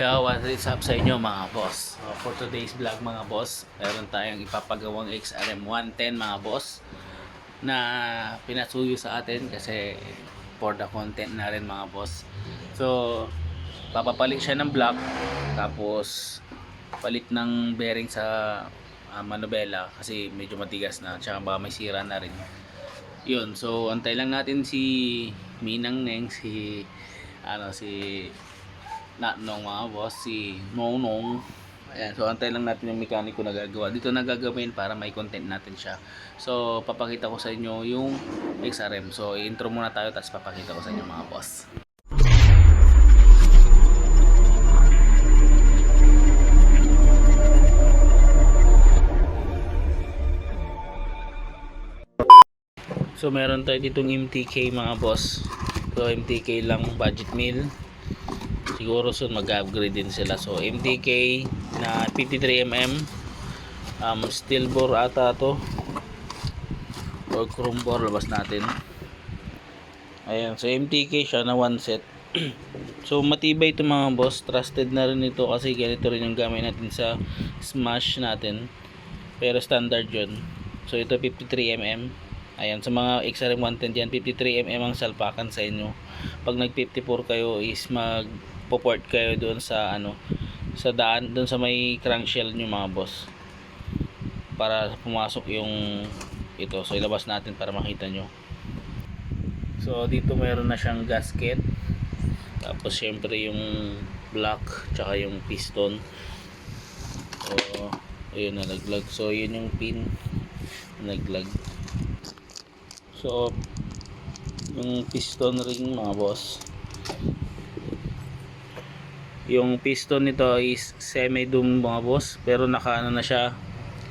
Kaya what is up sa inyo mga boss? So, for today's vlog mga boss, meron tayong ipapagawang XRM 110 mga boss na pinasuyo sa atin kasi for the content na rin mga boss. So, papapalit siya ng block tapos palit ng bearing sa uh, manubela kasi medyo matigas na tsaka baka may sira na rin. Yun, so antay lang natin si Minang Neng, si ano si na nung mga boss si Nonong ayan so antay lang natin yung mekaniko na gagawa. Dito na gagawin para may content natin siya. So papakita ko sa inyo yung XRM so intro muna tayo tapos papakita ko sa inyo mga boss. So meron tayo ditong MTK mga boss. So MTK lang budget meal. Siguro soon mag-upgrade din sila. So MTK na 53mm um, steel bore ata to or chrome bore labas natin. Ayan, so MTK siya na one set. so matibay ito mga boss. Trusted na rin ito kasi ganito rin yung gamit natin sa smash natin. Pero standard yun. So ito 53mm. Ayan, sa mga XRM 110 dyan, 53mm ang salpakan sa inyo. Pag nag 54 kayo is mag port kayo doon sa ano sa daan doon sa may crankshell nyo mga boss. Para pumasok yung ito. So ilabas natin para makita nyo. So dito meron na siyang gasket. Tapos syempre yung block tsaka yung piston. So ayun nalaglag. So yun yung pin. Nalaglag. So yung piston ring mga boss yung piston nito is semi doom mga boss. Pero naka ano na siya.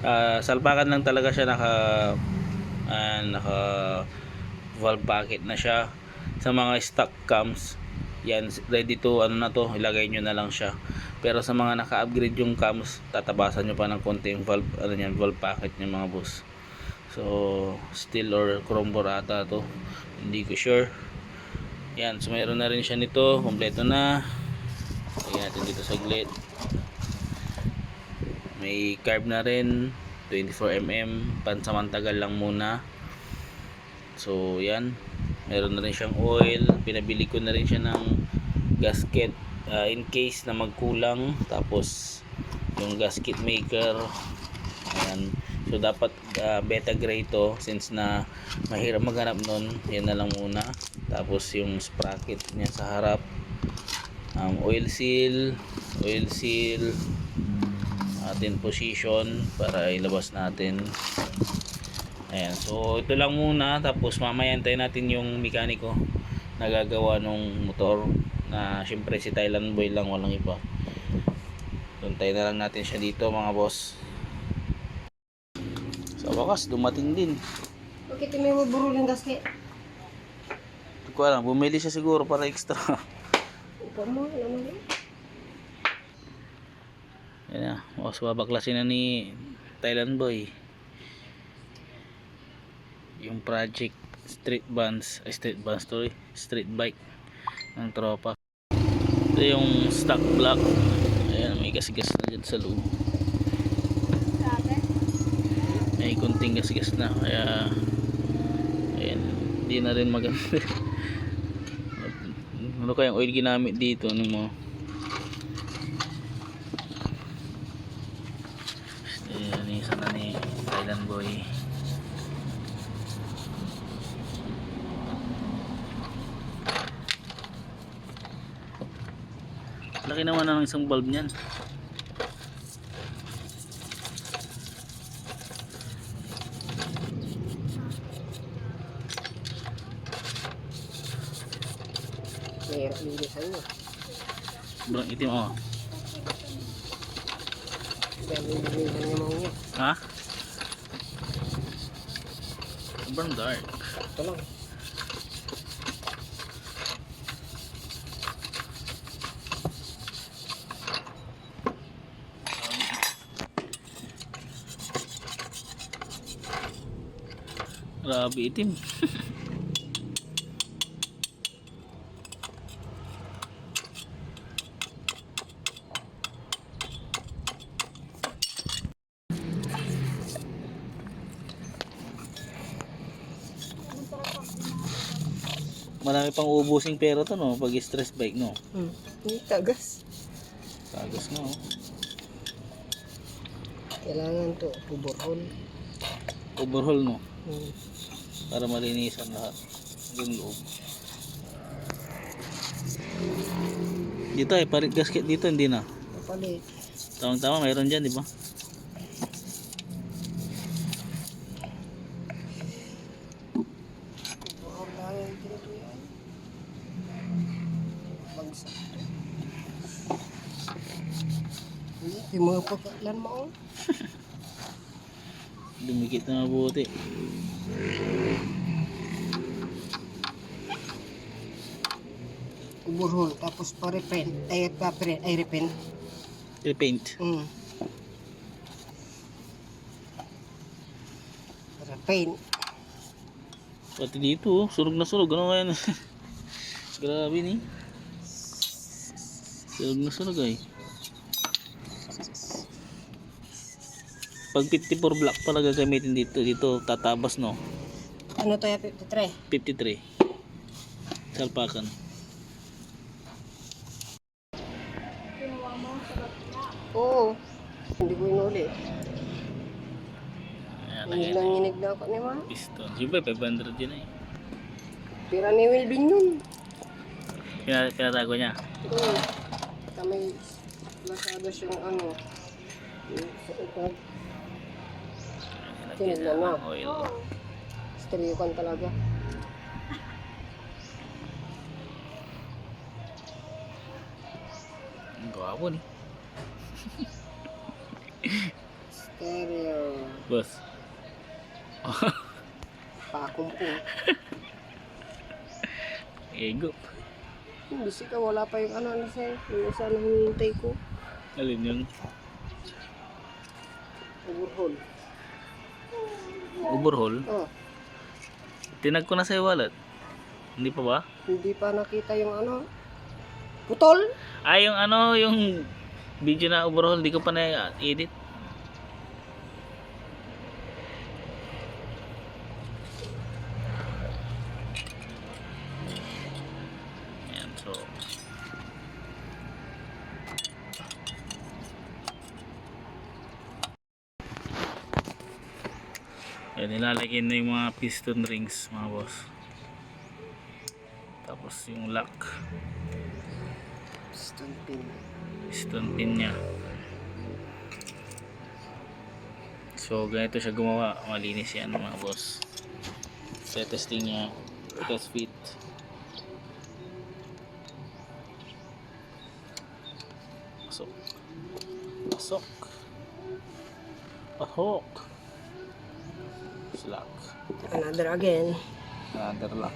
Ah, salpakan lang talaga siya. Naka ah, naka valve packet na siya. Sa mga stock cams yan ready to ano na to ilagay nyo na lang siya. Pero sa mga naka upgrade yung cams tatabasan nyo pa ng konti yung valve ano yan valve packet nyo mga boss. So steel or chrome bore ata to. Hindi ko sure. Yan so mayroon na rin siya nito. Kompleto na Lagyan natin dito saglit. May carb na rin. 24mm. Pansamantagal lang muna. So, yan. Meron na rin siyang oil. Pinabili ko na rin siya ng gasket uh, in case na magkulang. Tapos, yung gasket maker. Ayan. So, dapat uh, beta gray to since na mahirap maghanap nun. Yan na lang muna. Tapos, yung sprocket niya sa harap um, oil seal oil seal atin position para ilabas natin. Ayan so ito lang muna tapos mamaya antayin natin yung mekaniko na gagawa ng motor na syempre si Thailand boy lang walang iba. Tuntay na lang natin siya dito mga boss. Sa wakas dumating din. Bakit may maburo ng gasket? Hindi ko alam bumili siya siguro para extra mo, mo? Yan na. O, subabaklasin na ni Thailand Boy. Yung project street bands, street bands to street bike ng tropa. Ito yung stock block. Ayan, may gas-gas na dyan sa loob. May kunting gas-gas na. Kaya, ayan, hindi na rin maganda. ano kayang oil ginamit dito? Ano mo? Ayan, isa na ni Thailand boy. Laki naman ng isang bulb niyan. Mahirap linisan mo. Sobrang itim oh. Ha? Sobrang dark. Ito lang. Grabe itim. Marami pang ubusing pera to no, pag stress bike no. Hmm. Tagas. Tagas na oh. Kailangan to, puburhol. Overhaul no, Hmm. para malinisan lahat. Yung loob. Dito ay parit gasket dito hindi na. Kapalit. Tamang tama mayroon diyan, di ba? Puburhol lang yung ginagawa yan. Bagsak. Yung mga pagkailan mo. oh. Dumikit na mabuti. Puburhol, tapos pa-reprint. Ay, pa-print. Ay, reprint. I-paint. Hmm. Reprint. Pati dito, oh, sunog na sunog. Ano nga yan? Grabe ni. Sunog na sunog ay. Pag 54 black pala gagamitin dito, dito tatabas no. Ano to yung 53? 53. Salpakan. Oo. Hindi ko inuli. Hindi lang na ako ni ma. Piston. Siyempre, 500 yun eh. Pira ni Wilvin yun. Pina- Pinatago niya. Oo. Kami masyado siyang ano. yung sa ipag. Lagyan Tinignan na mo. ng oil. Stereo kan talaga. Ang gwapo ni. Stereo. Boss. Pakumpo. Ego. Hindi ka wala pa yung ano ano sa'yo. Yung isa na hinihintay ko. Alin yun? Overhaul. Overhaul. Oh. Tinag ko na sa wallet. Hindi pa ba? Hindi pa nakita yung ano. Putol? Ah, yung ano, yung video na overhaul, di ko pa na-edit. Ayan, so... Ayan, nilalagyan na yung mga piston rings, mga boss. Tapos yung lock. Piston pin. piston pin niya. So ganito siya gumawa. Malinis yan mga boss. Sa testing niya test fit. Pasok. Pasok. Pasok slack Another again. another lock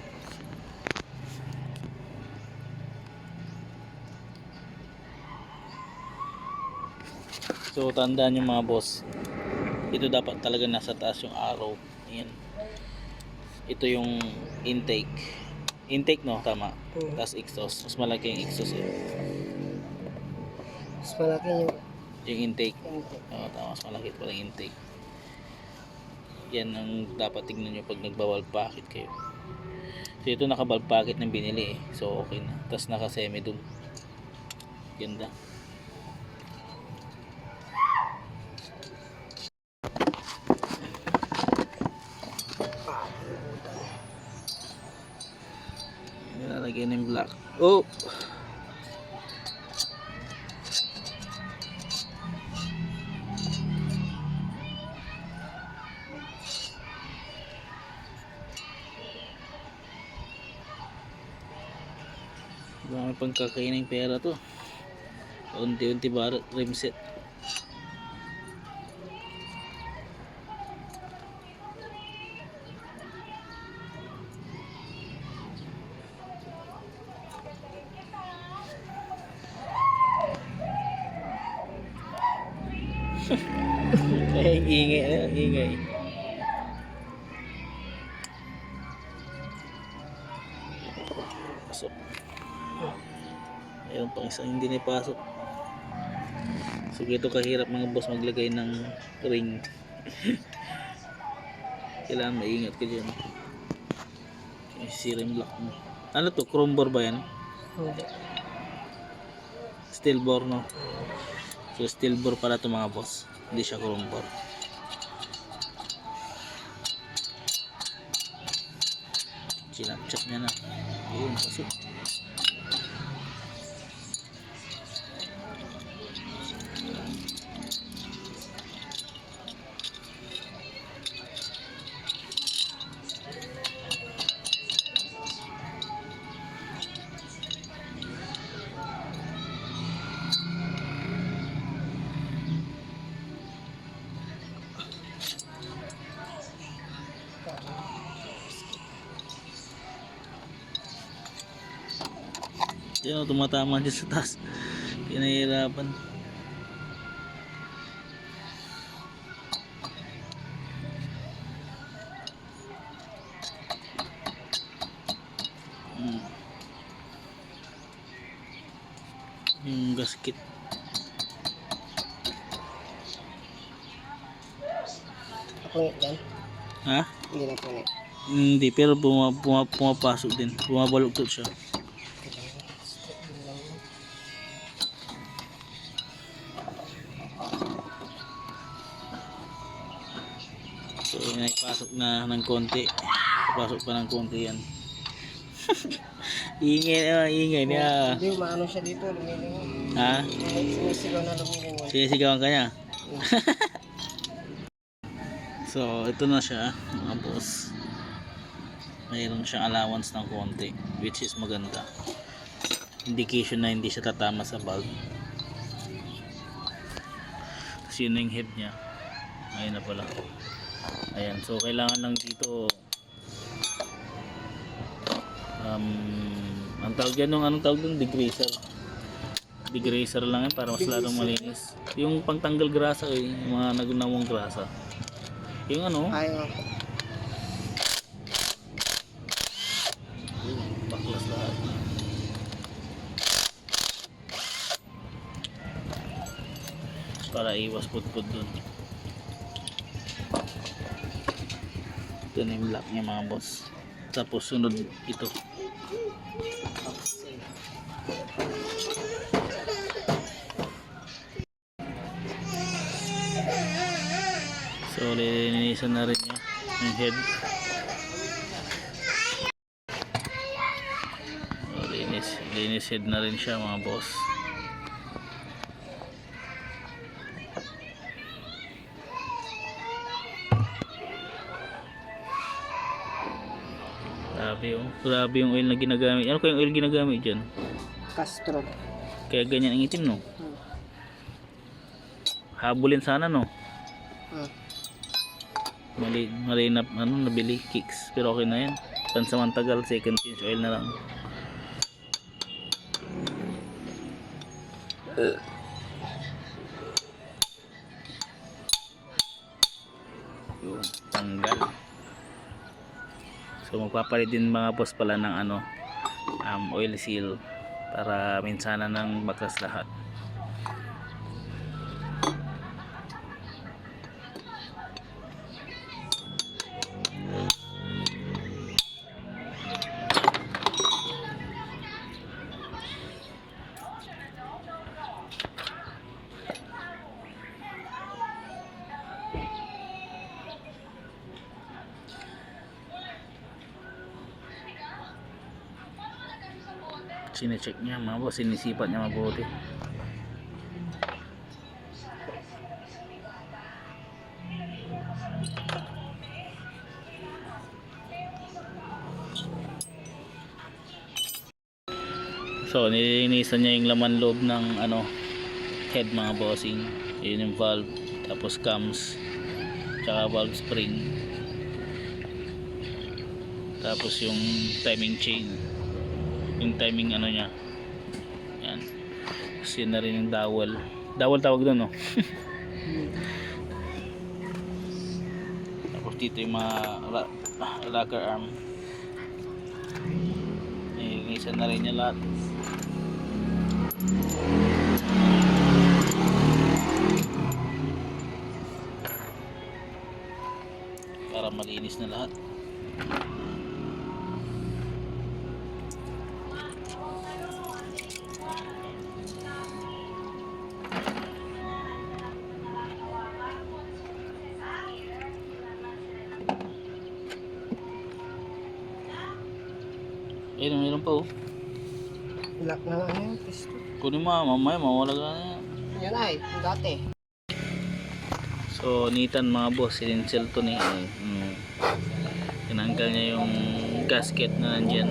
So tandaan nyo mga boss Ito dapat talaga nasa taas yung arrow Ayan Ito yung intake Intake no? Tama Hmm. Tapos exhaust Mas malaki yung exhaust eh. Mas malaki yung Yung intake intake. Oo tama Mas malaki pala yung intake Yan ang dapat tignan nyo pag nagbawal packet kayo. So ito nakabal packet ng binili eh. So okay na. Tapos naka semi dun. Ganda. Nilalagyan ng black. Oh! Pang kakainin pera to. Unti-unti ba rim set. Ay, ingay, ay, ingay. Pang isang hindi napasok. So ito kahirap mga boss maglagay ng ring. Kailangan maingat ka dyan. Sira yung lock mo. Ano to? Chrome bore ba yan? Hindi. Steel bore no? So steel bore pala to mga boss. Hindi siya chrome bore. Sinapchat niya na. Ayun, pasok. Yan o, tumatama dyan sa taas. Pinahirapan. Hmm. Yung gasket. Punit yan. Ha? Hindi na punit. Hindi, pero puma, puma, pumapasok din. Bumabaluktot siya. Na ng konti. Pasok pa ng konti yan. ingay na, ingay niya. Hindi, maano siya dito, lumilingon. Ha? Sumisigaw na lumilingon. Sinisigawan ka niya? so, ito na siya, mga boss. Mayroon siyang allowance ng konti, which is maganda. Indication na hindi siya tatama sa bulb. Tapos yun na yung head niya. Ayun na pala. Ayan, so kailangan lang dito um, ang tawag yan nung anong tawag dun? Degreaser. Degreaser lang yan para mas lalong malinis. Yung pangtanggal grasa eh, yung mga nagunawang grasa. Yung ano, Ayaw. baklas lahat. Para iwas pudpud dun. Ito na yung black niya mga boss. Tapos sunod ito. So lilinisan na rin niya yung head. So, linis, linis head na rin siya mga boss. Grabe yung, oil na ginagamit. Ano kayong oil ginagamit dyan? Castro. Kaya ganyan ang itim no? Hmm. Habulin sana no? Hmm. Mali, mali na, ano, nabili kicks. Pero okay na yan. Pansamantagal, second change oil na lang. Yung So magpapalit din mga boss pala ng ano, um, oil seal para minsana ng baklas lahat. Sinecheck niya mga boss, sinisipat niya mabuti. So, nilinisan niya yung laman loob ng ano head mga bossing. Yun yung valve, tapos cams, tsaka valve spring. Tapos yung timing chain yung timing ano niya. Yan. Yun na rin yung dowel dowel tawag doon no? Tapos dito yung mga rocker arm. Isa na rin niya lahat. Para malinis na lahat Lock na nga yun. Pisto. Kunin mo, mamaya mawala ka na yan. Yan ay, dati. So, nitan mga boss, silinsel to ni ay, mm, tinanggal niya yung gasket na nandyan.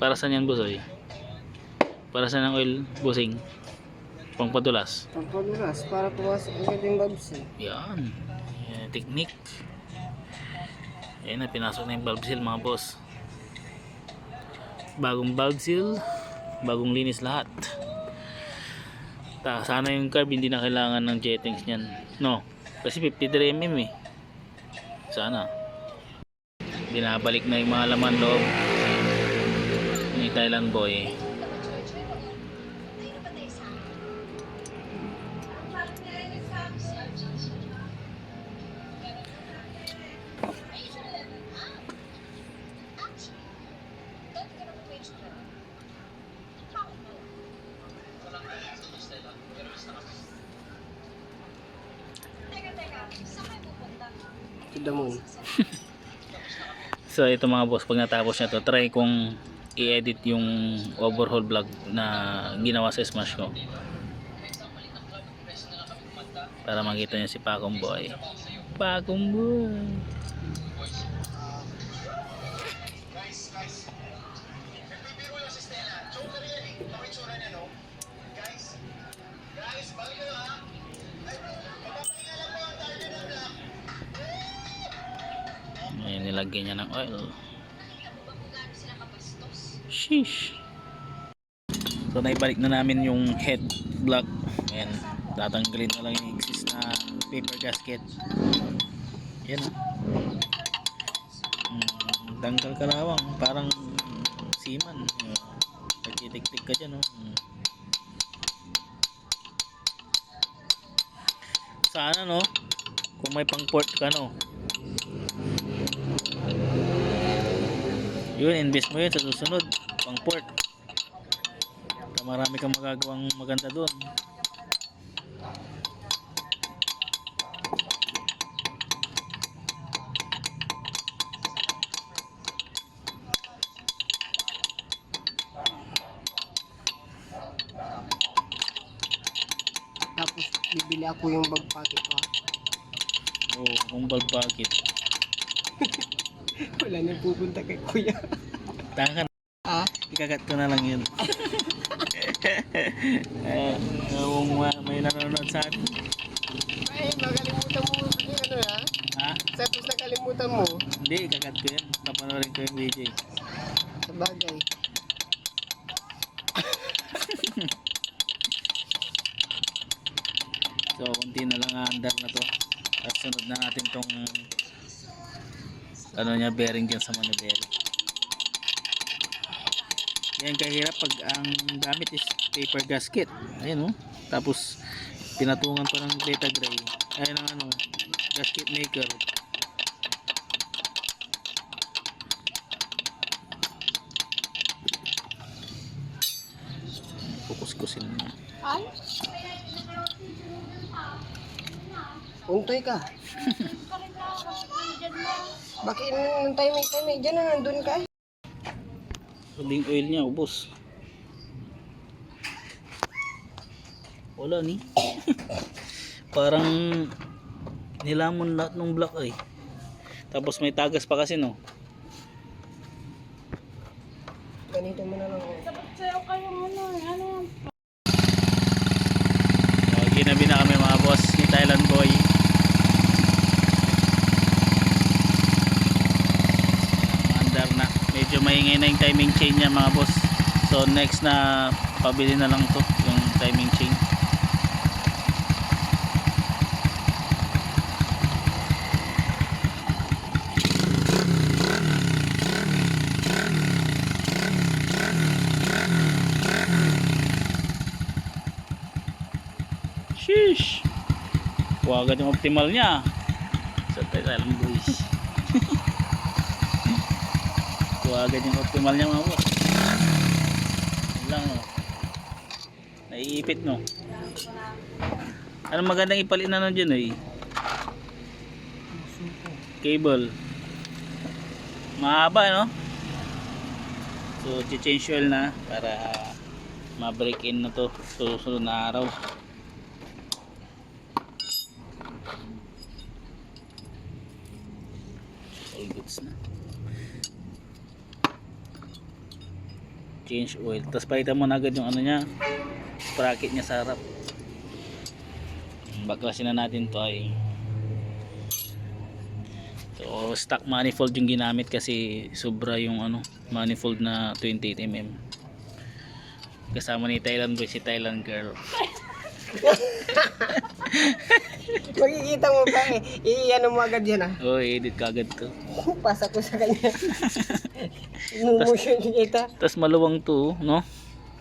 Para saan yan, bosoy? Para saan ang oil, busing? Pangpadulas. Pampadulas para pumasok agad yung bulbs eh. Yan. Yan, technique. Ayan na, pinasok na yung bulb seal mga boss. Bagong bulb seal, bagong linis lahat. Ta, sana yung carb hindi na kailangan ng jettings niyan. No, kasi 53mm eh. Sana. Binabalik na yung mga laman loob ni Thailand boy. To the moon. So ito mga boss, pag natapos nyo to, try kong i-edit yung overhaul vlog na ginawa sa Smash ko. Para makita nyo si Pakong Boy. Pakong Boy. Ayan, nilagyan niya ng oil. Sheesh. So, naibalik na namin yung head block. Ayan, tatanggalin na lang yung exist na paper gasket. Ayan. Mm, tanggal ka lawang. Parang seaman. Nagtitik-tik ka dyan, oh. Sana, no? Kung may pang port ka, no? Yun, invest mo yun sa susunod. Pang port. Baka Marami kang magagawang maganda doon. Tapos bibili ako yung bag pocket ko. ah. Oo, kung bulb bucket. Wala na pupunta kay kuya. Tangan, ah? ikagat ko na lang yun. eh, kung ma- may nanonood sa atin. Ay, makalimutan mo yung ano ha? Ha? Tapos nakalimutan mo. Hindi, ikagat ko yan. Papanorin ko yung video. Sa bagay. So, konti na lang andar na to. At sunod na natin tong ano niya, bearing dyan sa manibela. Yan kahirap pag ang gamit is paper gasket. Ayun oh. Tapos pinatungan pa ng beta gray. Ayun ang ano, gasket maker. Kukuskusin mo. Ay? Untay ka. Bakit nung timing timing dyan na nandun ka? Huling oil niya, ubos. Wala ni. Parang nilamon lahat ng block ay. Tapos may tagas pa kasi no. Ganito mo na lang. oh. So, ginabi na kami mga boss ni Thailand Boy. na yung timing chain niya mga boss. So next na pabili na lang to yung timing chain. Sheesh! Huwag agad yung optimal niya. Sa so, tayo boys. Kuha agad yung optimal niya mga boss. Lang oh. Naiipit no. Ano magandang ipalit na nun dyan eh? Cable. Mahaba no? So, change oil na para ma-break in na to susunod na araw. All goods na. Change oil. Tapos palitan mo na agad yung ano niya. Sprocket niya sa harap. Baklasin na natin to ay So stock manifold yung ginamit kasi sobra yung ano manifold na 28mm. Kasama ni Thailand boy si Thailand girl. Makikita mo ba eh. I-ano mo agad yan ah. Oh, edit kagad to. Pasa ko sa kanya. Motion kita. Tapos maluwang to, no?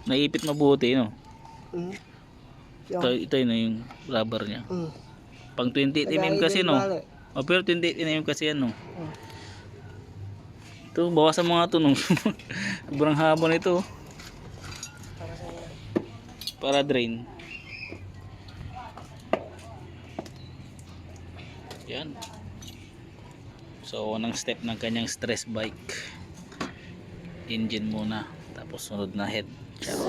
Naipit mabuti, no? Mm. Ito, ito yun yung rubber niya. Mm. Pang 28mm kasi, no? Oh, pero 28mm kasi yan, no? Mm. Ito, bawasan mo nga to, no? Sobrang haba nito. Para drain. Yan. So, unang step ng kanyang stress bike engine muna tapos sunod na head Ciao.